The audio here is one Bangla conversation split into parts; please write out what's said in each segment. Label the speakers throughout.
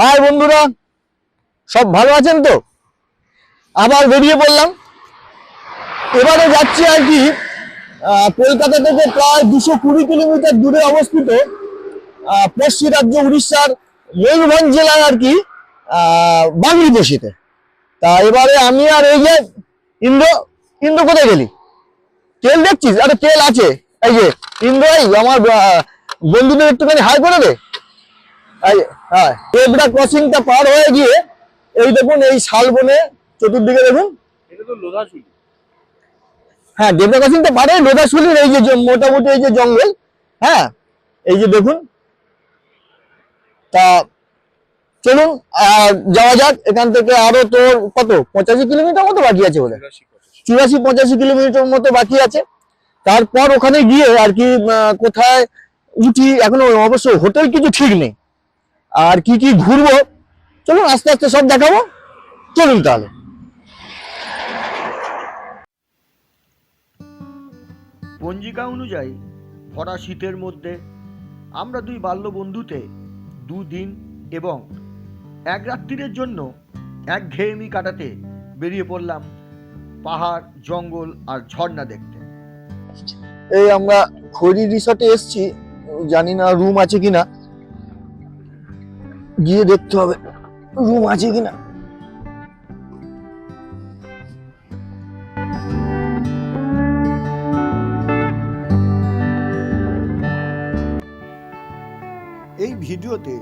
Speaker 1: হাই বন্ধুরা সব ভালো আছেন তো? আবার বেরিয়ে পড়লাম। এবারে যাচ্ছি আর কি কলকাতা থেকে প্রায় দুশো কুড়ি কিলোমিটার দূরে অবস্থিত পশ্চিম রাজ্য উড়িষ্যার ময়ূরভঞ্জ জেলার আর কি আহ, বাংলি বসিতে তা এবারে আমি আর এই যে ইন্দ্র ইন্দ্র কোথায় গেলি? তেল দেখছিস? আরে তেল আছে। এই যে ইন্দ্র আমার বন্ধুদের একটুখানি হাই করে দে। হ্যাঁ দেবরা ক্রসিংটা পার হয়ে গিয়ে এই দেখুন এই শালবনে চতুর্দিকে দেখুন। হ্যাঁ দেবরা ক্রসিংটা পারে লোদাশুলির এই যে মোটামুটি এই যে জঙ্গল। হ্যাঁ এই যে দেখুন। তা চলুন যাওয়া যাক এখান থেকে আরও তোর কত? পঁচাশি কিলোমিটার মতো বাকি আছে বলে চুরাশি পঁচাশি। কিলোমিটার মতো বাকি আছে। তারপর ওখানে গিয়ে আর কি কোথায় উঠি এখনও অবশ্য হোটেল কিছু ঠিক নেই। আর কি কি ঘুরবো? চলুন আস্তে আস্তে সব দেখাবো। চলুন তাহলে।
Speaker 2: পঞ্জিকা অনুযায়ী ভরা শীতের মধ্যে আমরা দুই বাল্য বন্ধুতে দুদিন এবং এক রাত্রিরের জন্য এক ঘেয়েমি কাটাতে বেরিয়ে পড়লাম পাহাড় জঙ্গল আর ঝর্ণা দেখতে।
Speaker 1: এই আমরা খড়ি রিসর্টে এসছি। জানি না রুম আছে কিনা। গিয়ে দেখতে হবে রুম আছে কিনা।
Speaker 2: এই ভিডিওতে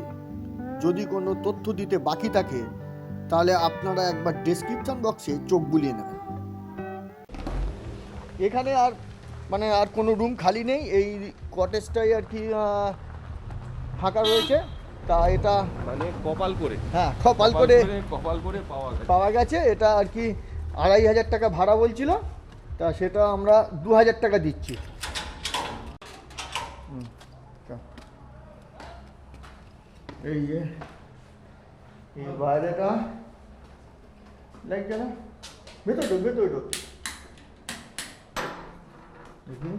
Speaker 2: যদি কোনো তথ্য দিতে বাকি থাকে, তাহলে আপনারা একবার ডেসক্রিপশন বক্সে চোখ বুলিয়ে নেবেন। এখানে আর মানে আর কোনো রুম খালি নেই, এই কটেজটাই আর কি ফাঁকা রয়েছে। তা এটা
Speaker 3: মানে কপাল করে।
Speaker 2: হ্যাঁ কপাল করে
Speaker 3: কপাল করে পাওয়া গেছে।
Speaker 2: পাওয়া গেছে। এটা আর কি আড়াই হাজার টাকা ভাড়া বলছিল তা সেটা আমরা দু হাজার টাকা দিচ্ছি। এই যে এই বাইরেটা লাগছে না ভেতর ঢোক ভেতর ঢোক। দেখি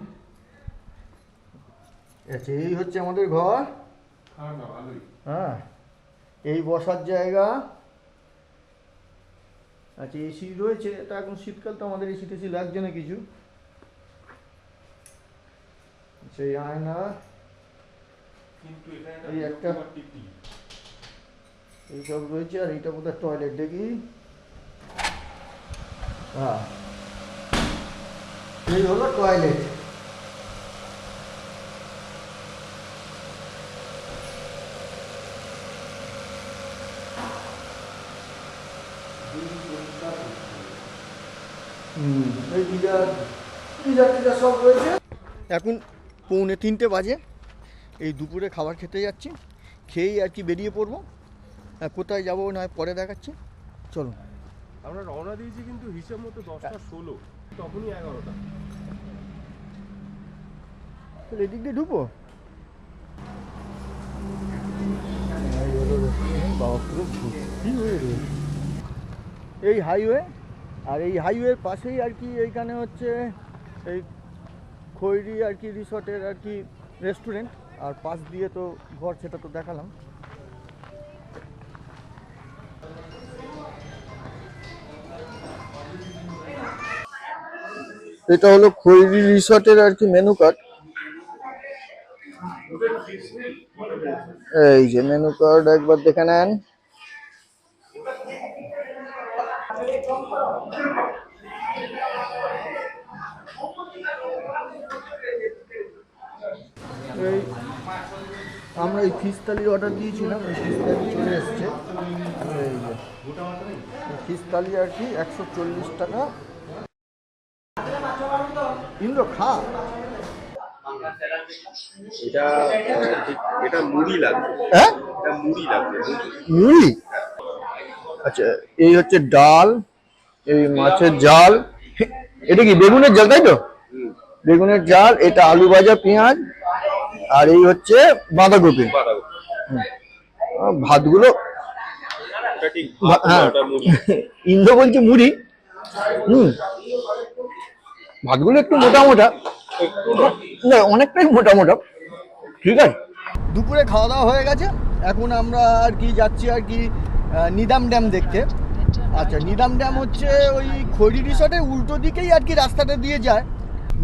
Speaker 2: আচ্ছা এই হচ্ছে আমাদের ঘর।
Speaker 3: হ্যাঁ
Speaker 2: এই বসার জায়গা আচ্ছা এসি রয়েছে এটা এখন শীতকাল তো আমাদের এসি টেসি লাগছে না কিছু। সেই আয়না এই একটা-। এইসব রয়েছে আর এইটা বোধহয় টয়লেট দেখি। হ্যাঁ এই হলো টয়লেট হুম এই গিজার গিজার টিজার সব রয়েছে এখন পৌনে তিনটে বাজে। এই দুপুরে খাবার খেতে যাচ্ছি। খেয়েই আর কি বেরিয়ে পড়ব। হ্যাঁ, কোথায় যাব না পরে দেখাচ্ছি। চলুন
Speaker 3: আমরা রওনা দিয়েছি কিন্তু হিসেব মতো দশটা ষোলো। তখনই এগারোটা।
Speaker 2: তাহলে এদিক দিয়ে ঢুকবো। এই হাইওয়ে? আর এই হাইওয়ের পাশেই আর কি এইখানে হচ্ছে এই খৈরি আর কি রিসর্টের আর কি রেস্টুরেন্ট আর পাশ দিয়ে তো ঘর সেটা তো দেখালাম।
Speaker 1: এটা হলো খৈরি রিসর্টের আর কি মেনু কার্ড এই যে মেনু কার্ড একবার দেখে নেন
Speaker 2: এই আমরা এই ফিস থালির অর্ডার দিয়েছিলাম এই ফিস থালি চলে এসছে। ফিস থালি আর কি একশো চল্লিশ টাকা। ইন্দ্র খা।
Speaker 3: এটা এটা মুড়ি লাগবে।
Speaker 1: হ্যাঁ?
Speaker 3: এটা মুড়ি লাগবে
Speaker 1: মুড়ি। আচ্ছা এই হচ্ছে ডাল এই মাছের জাল এটা কি বেগুনের জাল তাই তো? বেগুনের জাল এটা আলু ভাজা পেঁয়াজ আর এই হচ্ছে বাঁধাকপি। ভাতগুলো হ্যাঁ।
Speaker 3: মুড়ি।
Speaker 1: ইন্দ্র বলছে মুড়ি। হুম। ভাতগুলো একটু মোটা মোটা।
Speaker 3: না
Speaker 1: অনেকটাই মোটা মোটা। ঠিক আছে।
Speaker 2: দুপুরে খাওয়া দাওয়া হয়ে গেছে। এখন আমরা আর কি যাচ্ছি আর কি নিদাম ড্যাম দেখতে। আচ্ছা নিদাম ড্যাম হচ্ছে ওই খৈরি রিসর্টের উল্টো দিকেই আর কি রাস্তাটা দিয়ে যায়।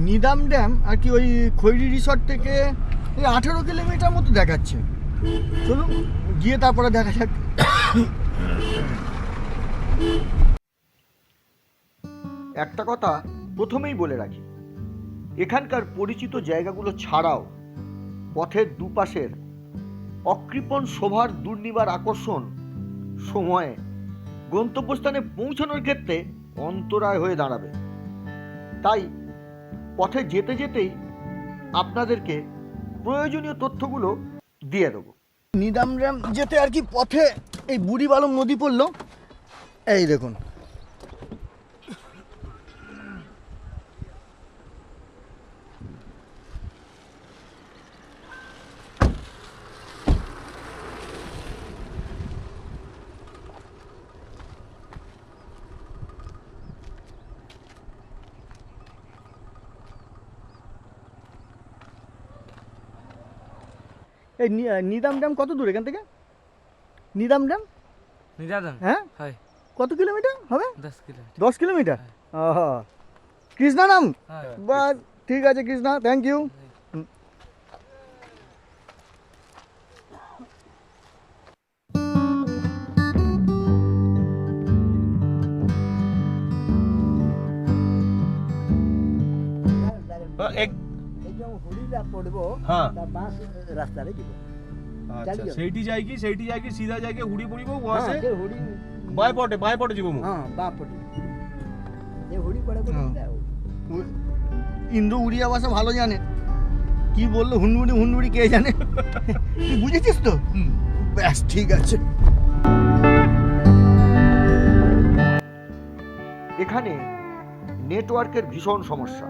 Speaker 2: নিদাম ড্যাম আর কি ওই খৈরি রিসর্ট থেকে এই আঠেরো কিলোমিটার মতো দেখাচ্ছে। চলুন, গিয়ে তারপরে দেখা যাক। একটা কথা প্রথমেই বলে রাখি, এখানকার পরিচিত জায়গাগুলো ছাড়াও পথের দুপাশের অকৃপণ শোভার দুর্নিবার আকর্ষণ সময়ে গন্তব্যস্থানে পৌঁছানোর ক্ষেত্রে অন্তরায় হয়ে দাঁড়াবে। তাই পথে যেতে যেতেই আপনাদেরকে প্রয়োজনীয় তথ্যগুলো দিয়ে দেবো। নিদাম যেতে আর কি পথে এই বুড়ি বালম নদী পড়ল? এই দেখুন। এই নিদাম ড্যাম কত দূর এখান থেকে? নিদাম ড্যাম
Speaker 4: নিদাদন
Speaker 2: হ্যাঁ?
Speaker 4: হয়।
Speaker 2: কত কিলোমিটার হবে?
Speaker 4: দশ কিলোমিটার।
Speaker 2: দশ কিলোমিটার? কৃষ্ণা নাম?
Speaker 4: হয়।
Speaker 2: বাস ঠিক আছে কৃষ্ণা থ্যাংক ইউ
Speaker 3: ସିଧା
Speaker 5: ପଡିବ ତା
Speaker 3: ବାଁଶ
Speaker 5: ରାସ୍ତାରେ ଯିବ
Speaker 3: ସେଇଠି ଯାଇକି ସେଇଠି ଯାଇକି ସିଧା ଯାଇକି ହୁଡି ପଡିବ
Speaker 5: ହୁଡି
Speaker 3: ବାଏ ପଟେ ଯିବ ମୁଁ
Speaker 5: ହଁ
Speaker 2: ইন্দু উড়িয়া ভাষা ভালো জানে। কি বলল হুনমুড়ি হুনমুড়ি কে জানে? তুই বুঝেছিস তো? ব্যাস ঠিক আছে। এখানে নেটওয়ার্কের ভীষণ সমস্যা।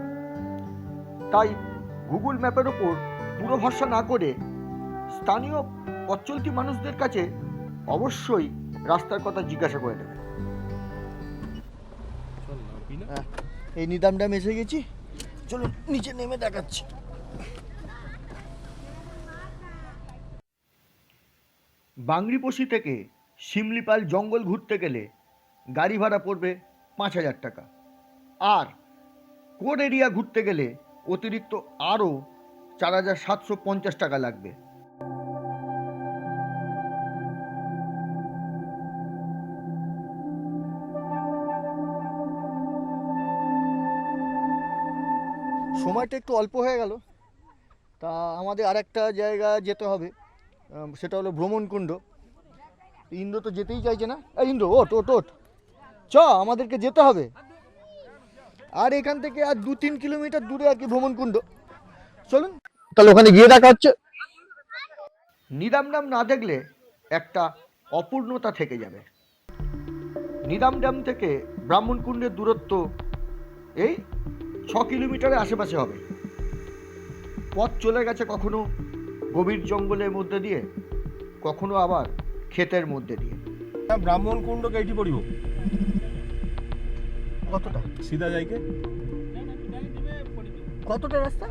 Speaker 2: তাই গুগল ম্যাপের ওপর পুরো ভরসা না করে স্থানীয় পথচলতি মানুষদের কাছে অবশ্যই রাস্তার কথা জিজ্ঞাসা করে নেবে
Speaker 3: চল না, বিনা।
Speaker 2: হ্যাঁ, এই নিদাম ড্যাম এসে গেছি। চলো নিচে নেমে দেখাচ্ছি। বাংরিপোষি থেকে শিমলিপাল জঙ্গল ঘুরতে গেলে গাড়ি ভাড়া পড়বে পাঁচ হাজার টাকা। আর কোড এরিয়া ঘুরতে গেলে অতিরিক্ত আরও চার হাজার সাতশো পঞ্চাশ টাকা লাগবে। সময়টা একটু অল্প হয়ে গেল। তা আমাদের আর একটা জায়গা যেতে হবে সেটা হলো ভ্রমণকুণ্ড। ইন্দ্র তো যেতেই চাইছে না। ইন্দ্র ওট ওট ওট চ, আমাদেরকে যেতে হবে। আর এখান থেকে আর দু তিন কিলোমিটার দূরে আর কি ভ্রমণকুণ্ড। চলুন।
Speaker 1: তাহলে ওখানে গিয়ে দেখা হচ্ছে।
Speaker 2: নিদাম ড্যাম না দেখলে একটা অপূর্ণতা থেকে যাবে। নিদাম ড্যাম থেকে ব্রাহ্মণকুণ্ডের দূরত্ব এই ছ কিলোমিটারের আশেপাশে হবে। পথ চলে গেছে কখনো গভীর জঙ্গলের মধ্যে দিয়ে কখনো আবার ক্ষেতের মধ্যে দিয়ে।
Speaker 3: ব্রাহ্মণ কুণ্ড কেইটি পড়িব।
Speaker 2: কতটা?
Speaker 3: সিধা যাইকে
Speaker 2: কতটা রাস্তা?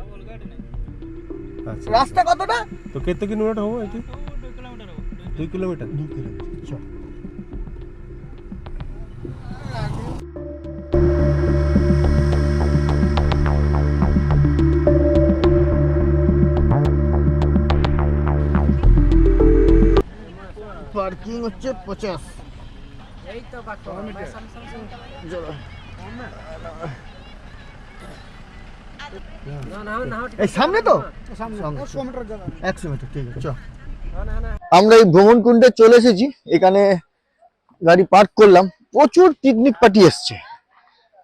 Speaker 3: আচ্ছা।
Speaker 2: রাস্তা কতটা?
Speaker 3: তো কেতে কিলোমিটার হব এটি? দুই কিলোমিটার।
Speaker 2: দু কিলোমিটার চল। পার্কিং হচ্ছে পঞ্চাশ
Speaker 4: এই তো বাকি।
Speaker 2: চলো।
Speaker 4: না না না
Speaker 2: এই সামনে তো? একশো মিটার ঠিক আছে
Speaker 1: আমরা এই ভ্রমণ কুণ্ডে চলে এসেছি। এখানে গাড়ি পার্ক করলাম। প্রচুর পিকনিক পার্টি এসছে।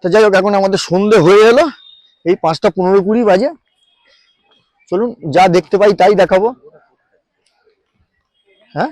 Speaker 1: তো যাই হোক এখন আমাদের সন্ধে হয়ে এলো। এই পাঁচটা পনেরো কুড়ি বাজে। চলুন যা দেখতে পাই তাই দেখাবো। হ্যাঁ?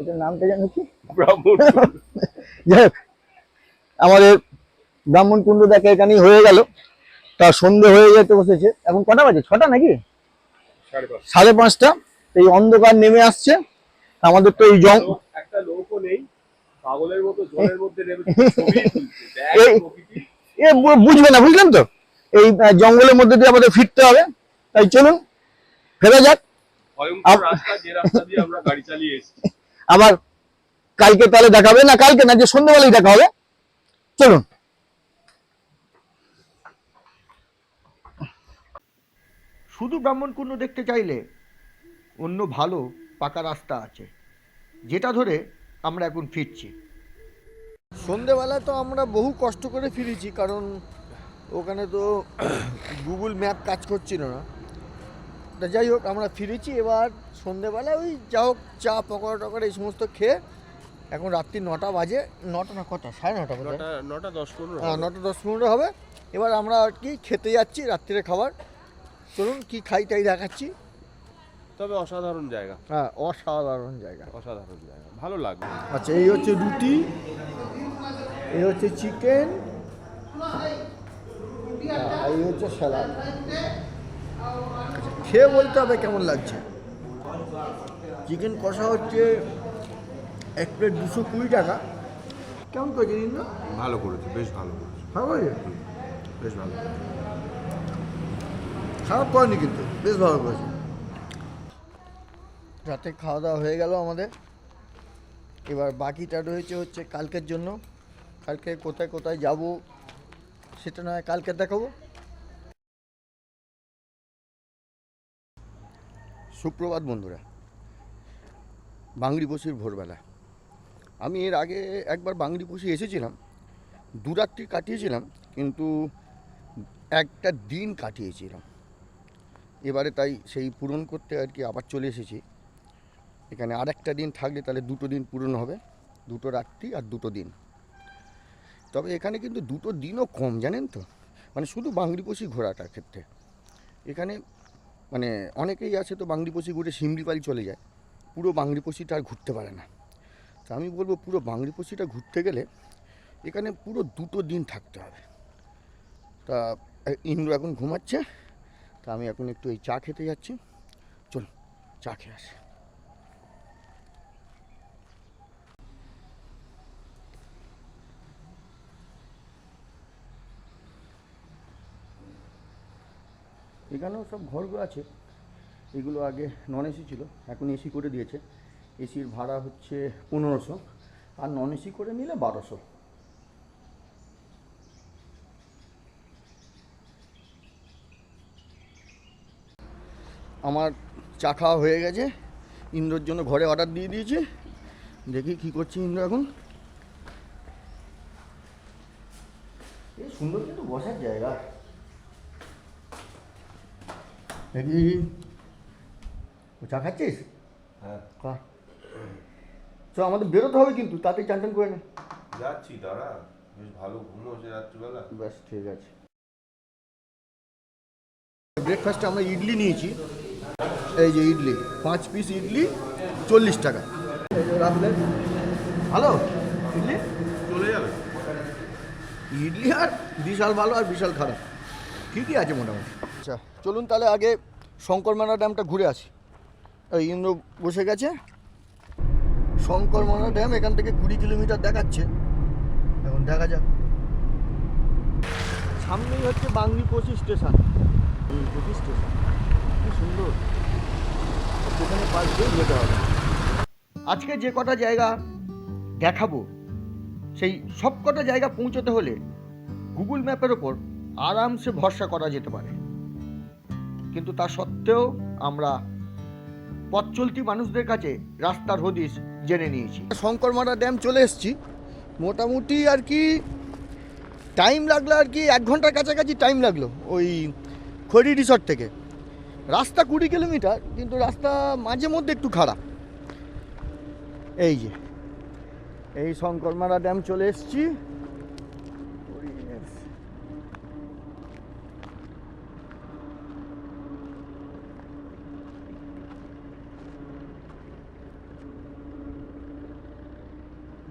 Speaker 1: এটার নামটা কি?
Speaker 3: ব্রাহ্মণ
Speaker 1: যাই হোক, আমাদের ব্রাহ্মণ কুণ্ড দেখা এখানেই হয়ে গেল। তা সন্ধে হয়ে যেতে বসেছে। এখন কটা বাজে? ছটা নাকি?
Speaker 3: সাড়ে
Speaker 1: পাঁচটা। এই অন্ধকার নেমে আসছে। আমাদের তো এই জং
Speaker 3: একটা লোকও নেই। পাগলের মতো জলের মধ্যে
Speaker 1: বুঝবে না বুঝলেন তো? এই জঙ্গলের মধ্যে দিয়ে আমাদের ফিরতে হবে। তাই চলুন ফেরা যাক।
Speaker 3: ভয়ঙ্কর রাস্তা যে রাস্তা দিয়ে আমরা গাড়ি চালিয়ে এসেছি।
Speaker 1: আবার কালকে তাহলে দেখা হবে না কালকে না যে সন্ধ্যেবেলায় দেখা হবে? চলুন।
Speaker 2: শুধু ব্রাহ্মণকুণ্ড দেখতে চাইলে অন্য ভালো পাকা রাস্তা আছে। যেটা ধরে আমরা এখন ফিরছি। সন্ধেবেলায় তো আমরা বহু কষ্ট করে ফিরেছি কারণ ওখানে তো গুগল ম্যাপ কাজ করছিল না। তা যাই হোক আমরা ফিরেছি এবার সন্ধেবেলায় ওই যা হোক চা পকোড়া টকোড়া এই সমস্ত খেয়ে এখন রাত্রি নটা বাজে নটা না কটা? সাড়ে নটা।
Speaker 3: নটা নটা দশ পনেরো
Speaker 2: হ্যাঁ নটা দশ পনেরো হবে। এবার আমরা আর কি খেতে যাচ্ছি রাত্রিরে খাবার। চলুন কি খাই তাই দেখাচ্ছি।
Speaker 3: তবে অসাধারণ জায়গা।
Speaker 2: হ্যাঁ অসাধারণ জায়গা।
Speaker 3: অসাধারণ জায়গা। ভালো লাগবে।
Speaker 2: আচ্ছা এই হচ্ছে রুটি এই হচ্ছে চিকেন এই হচ্ছে স্যালাড। আচ্ছা খেয়ে বলতে হবে কেমন লাগছে? চিকেন কষা হচ্ছে এক প্লেট দুশো কুড়ি টাকা। কেমন করেছে দিন না
Speaker 3: ভালো করেছে বেশ ভালো করেছে।
Speaker 2: ভালো করেছে
Speaker 3: বেশ ভালো
Speaker 2: খারাপ করেনি কিন্তু বেশ ভালো করেছে। রাতে খাওয়া দাওয়া হয়ে গেল আমাদের। এবার বাকিটা রয়েছে হচ্ছে কালকের জন্য। কালকে কোথায় কোথায় যাব সেটা নয় কালকে দেখাবো। সুপ্রভাত বন্ধুরা। বাংলি বসির ভোরবেলা। আমি এর আগে একবার বাংলি বসে এসেছিলাম দু রাত্রি কাটিয়েছিলাম, কিন্তু একটা দিন কাটিয়েছিলাম। এবারে তাই সেই পূরণ করতে আর কি আবার চলে এসেছি। এখানে আর একটা দিন থাকলে তাহলে দুটো দিন পূরণ হবে, দুটো রাত্রি আর দুটো দিন। তবে এখানে কিন্তু দুটো দিনও কম, জানেন তো? মানে শুধু বাংলিপোষি ঘোরাটার ক্ষেত্রে। এখানে মানে অনেকেই আছে তো বাংলিপোষি ঘুরে শিমড়িপাড়ি চলে যায়। পুরো বাংলিপোষিটা আর ঘুরতে পারে না। তা আমি বলব পুরো বাংলিপোষিটা ঘুরতে গেলে এখানে পুরো দুটো দিন থাকতে হবে। তা ইন্দ্র এখন ঘুমাচ্ছে। তা আমি এখন একটু এই চা খেতে যাচ্ছি। চলুন, চা খেয়ে আসি। এখানেও সব ঘরগুলো আছে। এগুলো আগে নন এসি ছিল, এখন এসি করে দিয়েছে। এসির ভাড়া হচ্ছে পনেরোশো, আর নন এসি করে নিলে বারোশো। আমার চা খাওয়া হয়ে গেছে। ইন্দ্রর জন্য ঘরে অর্ডার দিয়ে দিয়েছি। দেখি কি করছে ইন্দ্র এখন। সুন্দর কিন্তু বসার জায়গা। দেখি ও চা খাচ্ছিস
Speaker 6: হ্যাঁ
Speaker 2: খা চ আমাদের বেরোতে হবে কিন্তু তাতে চান টান করে নে
Speaker 6: যাচ্ছি দাঁড়া বেশ ভালো ঘুম হচ্ছে রাত্রিবেলা
Speaker 2: ব্যাস ঠিক আছে ব্রেকফাস্টে আমরা ইডলি নিয়েছি এই যে ইডলি পাঁচ পিস ইডলি চল্লিশ টাকা এই যে রাখলেন ভালো ইডলি
Speaker 3: চলে যাবে
Speaker 2: ইডলি আর বিশাল ভালো আর বিশাল খারাপ ঠিকই আছে মোটামুটি আচ্ছা চলুন তাহলে আগে শঙ্করমানা ড্যামটা ঘুরে আসি। এই ইন্দ্র বসে গেছে। শঙ্করমানা ড্যাম এখান থেকে কুড়ি কিলোমিটার দেখাচ্ছে। এখন দেখা যাক। সামনেই হচ্ছে বাংলিপোষি স্টেশন। বাংলিপোষি স্টেশন? কি সুন্দর। সেখানে দিয়ে যেতে হবে। আজকে যে কটা জায়গা দেখাবো, সেই সব কটা জায়গা পৌঁছতে হলে গুগল ম্যাপের ওপর আরামসে ভরসা করা যেতে পারে। কিন্তু তা সত্ত্বেও আমরা পথ চলতি মানুষদের কাছে রাস্তার হদিস জেনে নিয়েছি। শঙ্করমারা ড্যাম চলে এসেছি। মোটামুটি আর কি টাইম লাগল আর কি, এক ঘণ্টার কাছাকাছি টাইম লাগল ওই খড়ি রিসর্ট থেকে। রাস্তা কুড়ি কিলোমিটার, কিন্তু রাস্তা মাঝে মধ্যে একটু খারাপ এই যে, এই শঙ্করমারা ড্যাম চলে এসেছি।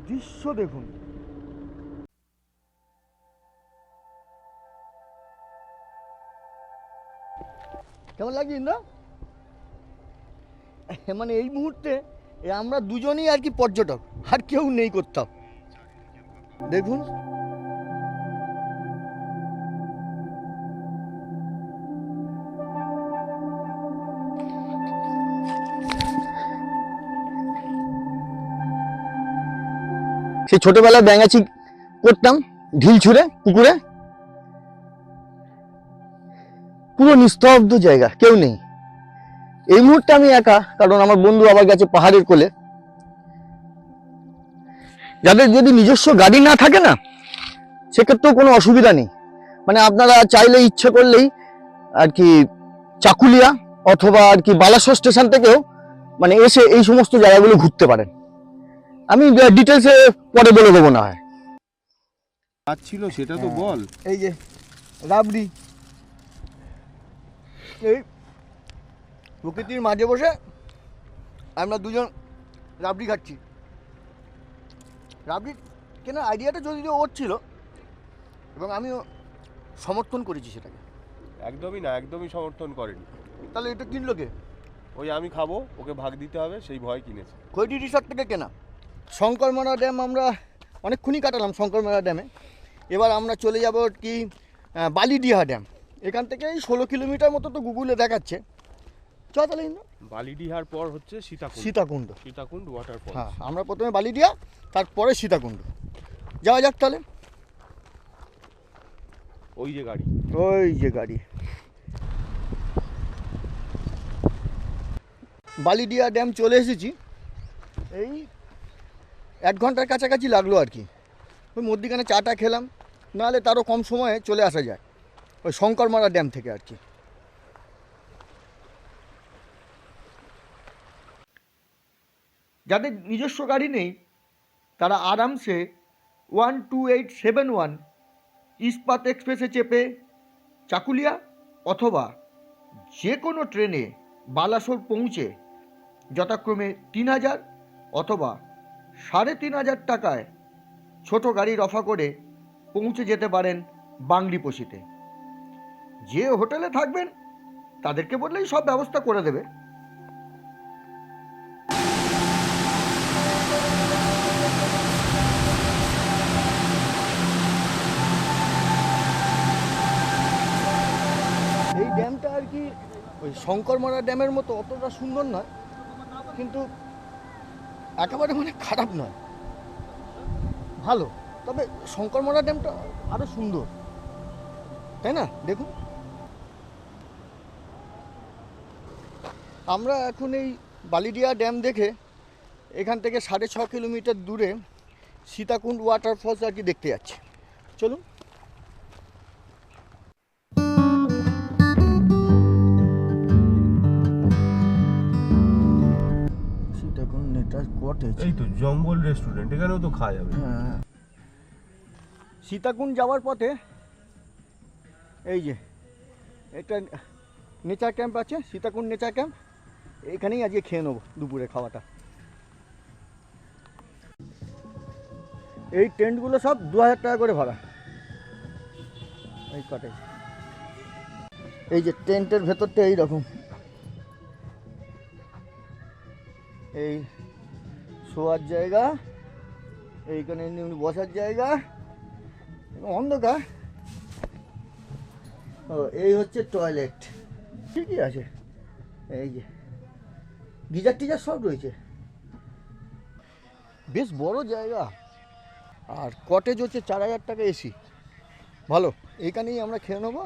Speaker 7: দৃশ্য দেখুন।
Speaker 2: কেমন লাগছে ইন্দ্র? মানে এই মুহূর্তে আমরা দুজনেই আর কি পর্যটক, আর কেউ নেই করতাম দেখুন। সেই ছোটবেলায় ব্যাঙাচি করতাম, ঢিল ছুঁড়ে, পুকুরে। পুরো নিস্তব্ধ জায়গা, কেউ নেই। এই মুহূর্তে আমি একা, কারণ আমার বন্ধু আবার গেছে পাহাড়ের কোলে। যাদের যদি নিজস্ব গাড়ি না থাকে না, সেক্ষেত্রেও কোনো অসুবিধা নেই। মানে আপনারা চাইলে ইচ্ছে করলেই আর কি চাকুলিয়া অথবা আর কি বালাসর স্টেশন থেকেও মানে এসে এই সমস্ত জায়গাগুলো ঘুরতে পারেন। আমি ডিটেলসে পরে বলে দেবো না হয়।
Speaker 3: ছিল সেটা তো বল।
Speaker 2: এই যে রাবড়ি। এই প্রকৃতির মাঝে বসে আমরা দুজন রাবড়ি খাচ্ছি। রাবড়ি কেনার আইডিয়াটা যদিও ওর ছিল এবং আমিও সমর্থন করেছি সেটাকে।
Speaker 3: একদমই না একদমই সমর্থন করেনি।
Speaker 2: তাহলে এটা কিনলো কে?
Speaker 3: ওই আমি খাব ওকে ভাগ দিতে হবে সেই ভয় কিনেছে।
Speaker 2: খৈটি রিসর্ট থেকে কেনা। শঙ্করমারা ড্যাম আমরা অনেকক্ষণই কাটালাম শঙ্করমারা ড্যামে। এবার আমরা চলে যাব কি বালিডিহা ড্যাম। এখান থেকে এই ষোলো কিলোমিটার মতো তো গুগলে দেখাচ্ছে। চ তাহলে
Speaker 3: বালিডিহার পর হচ্ছে সীতাকুণ্ড।
Speaker 2: সীতাকুণ্ড।
Speaker 3: সীতাকুণ্ড ওয়াটারফল
Speaker 2: হ্যাঁ আমরা প্রথমে বালিডিয়া তারপরে সীতাকুণ্ড। যাওয়া যাক তাহলে।
Speaker 3: ওই যে গাড়ি।
Speaker 2: ওই যে গাড়ি। বালিডিয়া ড্যাম চলে এসেছি। এই এক ঘণ্টার কাছাকাছি লাগল আর কি। ওই মধ্যিখানে চাটা খেলাম, নাহলে তারও কম সময়ে চলে আসা যায়, ওই শঙ্করমারা ড্যাম থেকে আর কি।
Speaker 7: যাদের নিজস্ব গাড়ি নেই, তারা আরামসে one two eight seven one Ispat এক্সপ্রেসে চেপে চাকুলিয়া অথবা যে কোনো ট্রেনে বালাসোর পৌঁছে যথাক্রমে তিন হাজার অথবা সাড়ে তিন হাজার টাকায় ছোট গাড়ি রফা করে পৌঁছে যেতে পারেন বাংলিপোষিতে। যে হোটেলে থাকবেন, তাদেরকে বললেই সব ব্যবস্থা করে দেবে।
Speaker 2: এই ড্যামটা আর কি, ওই শঙ্করমারা ড্যামের মতো অতটা সুন্দর নয়, কিন্তু একেবারে মানে খারাপ নয়। ভালো। তবে শঙ্করমারা ড্যামটা আরও সুন্দর। তাই না? দেখুন। আমরা এখন এই বালিডিয়া ড্যাম দেখে এখান থেকে সাড়ে ছ কিলোমিটার দূরে সীতাকুণ্ড ওয়াটারফলস আর কি দেখতে যাচ্ছি। চলুন। সীতাকুণ্ড কটেজ
Speaker 3: এই তো জঙ্গল রেস্টুরেন্ট এখানেও তো খাওয়া যাবে।
Speaker 2: হ্যাঁ। সীতাকুণ্ড যাওয়ার পথে এই যে এটা নেচার ক্যাম্প আছে সীতাকুণ্ড নেচার ক্যাম্প এখানেই আজকে খেয়ে নেব দুপুরে খাওয়াটা। এই টেন্টগুলো সব দু হাজার টাকা করে ভাড়া। এই কটেজ এই যে টেন্টের ভেতরটা এই রকম এই শোয়ার জায়গা, এইখানে বসার জায়গা অন্ধকার। ও, এই হচ্ছে টয়লেট ঠিকই আছে? এই যে, গিজার টিজার সব রয়েছে। বেশ বড় জায়গা। আর কটেজ হচ্ছে চার হাজার টাকা এসি ভালো, এইখানেই আমরা খেয়ে নেব।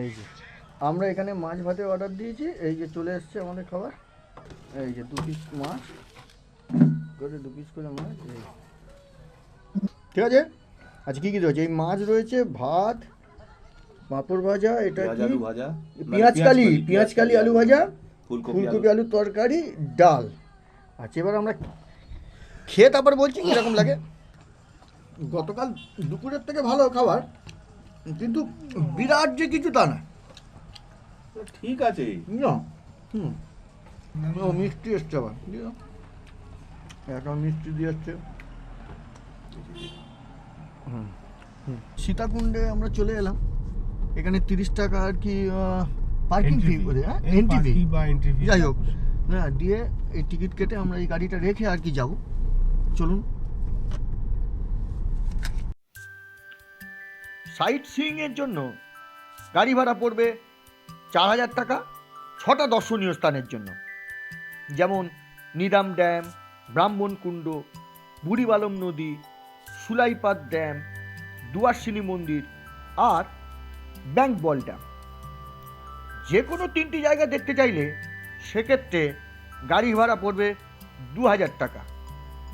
Speaker 2: এই যে, আমরা এখানে মাছ ভাতে অর্ডার দিয়েছি। এই যে চলে এসছে আমাদের খাবার। এই যে দু পিস মাছ। করে দু পিস করে মাছ ঠিক আছে? আচ্ছা কী কী রয়েছে? এই মাছ রয়েছে ভাত পাঁপড় ভাজা এটা কি?
Speaker 8: আলু ভাজা
Speaker 2: পেঁয়াজ কালি পেঁয়াজ কালি আলু ভাজা
Speaker 8: ফুলকপি
Speaker 2: ফুলকপি আলু। তরকারি ডাল। আচ্ছা এবার আমরা খেয়ে তারপর বলছি কীরকম লাগে? গতকাল দুপুরের থেকে ভালো খাবার কিন্তু বিরাট যে কিছু তা না।
Speaker 8: ঠিক আছে।
Speaker 2: না। হুম। মিষ্টি এসছে আবার এখন মিষ্টি দিয়ে যাচ্ছে
Speaker 7: সীতাকুণ্ডে আমরা চলে এলাম। এখানে তিরিশ টাকা আর কি পার্কিং ফি করে হ্যাঁ? এন্ট্রি ফি যাই হোক না দিয়ে এই টিকিট কেটে আমরা এই গাড়িটা রেখে আর কি যাব। চলুন। সাইট সিইংয়ের জন্য গাড়ি ভাড়া পড়বে চার হাজার টাকা ছটা দর্শনীয় স্থানের জন্য। যেমন নিদাম ড্যাম ব্রাহ্মণকুণ্ড বুড়িবালম নদী, সুলাইপাত ড্যাম দুয়ারসিনী মন্দির আর ব্যাংক বল ড্যাম। যে কোনো তিনটি জায়গা দেখতে চাইলে সেক্ষেত্রে গাড়ি ভাড়া পড়বে দু হাজার টাকা,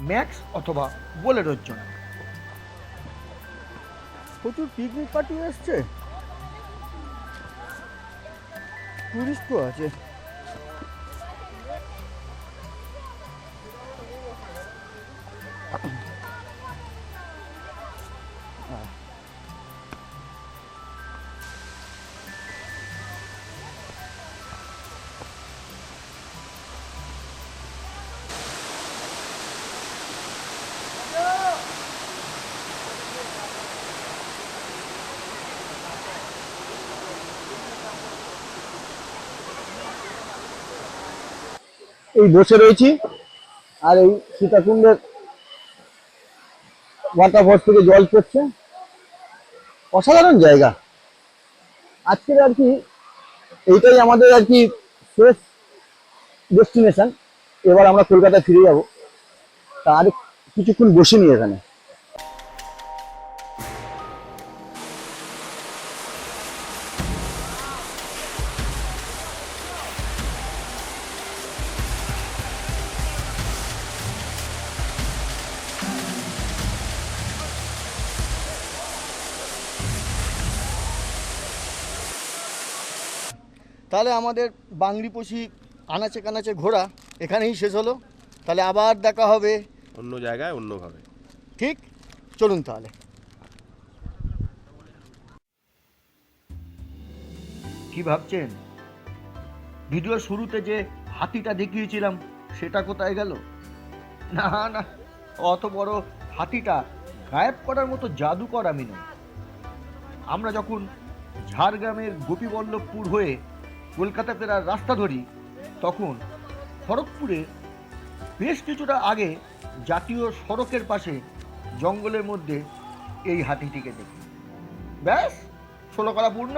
Speaker 7: ম্যাক্স অথবা বোলেরোর জন্য। প্রচুর পিকনিক পার্টি এসছে টুরিস্টও আছে।
Speaker 1: এই বসে রয়েছি। আর এই সীতাকুণ্ডের ওয়াটারফল থেকে জল পড়ছে। অসাধারণ জায়গা। আজকের আর কি, এইটাই আমাদের আর কি শেষ ডেস্টিনেশন এবার আমরা কলকাতায় ফিরে যাব। তার কিছুক্ষণ বসিনি এখানে।
Speaker 7: তাহলে আমাদের বাংলিপোষি আনাচে কানাচে ঘোরা এখানেই শেষ হলো। তাহলে আবার দেখা হবে।
Speaker 3: অন্য জায়গায় অন্যভাবে।
Speaker 7: ঠিক? চলুন তাহলে। কি ভাবছেন? ভিডিওর শুরুতে যে হাতিটা দেখিয়েছিলাম সেটা কোথায় গেল? না না অত বড় হাতিটা গায়েব করার মতো জাদুকর আমি নই। আমরা যখন ঝাড়গ্রামের গোপীবল্লভপুর হয়ে কলকাতা ফেরার রাস্তা ধরি, তখন খড়গপুরে বেশ কিছুটা আগে জাতীয় সড়কের পাশে জঙ্গলের মধ্যে এই হাতিটিকে দেখি। ব্যাস, ষোলো করা পূর্ণ।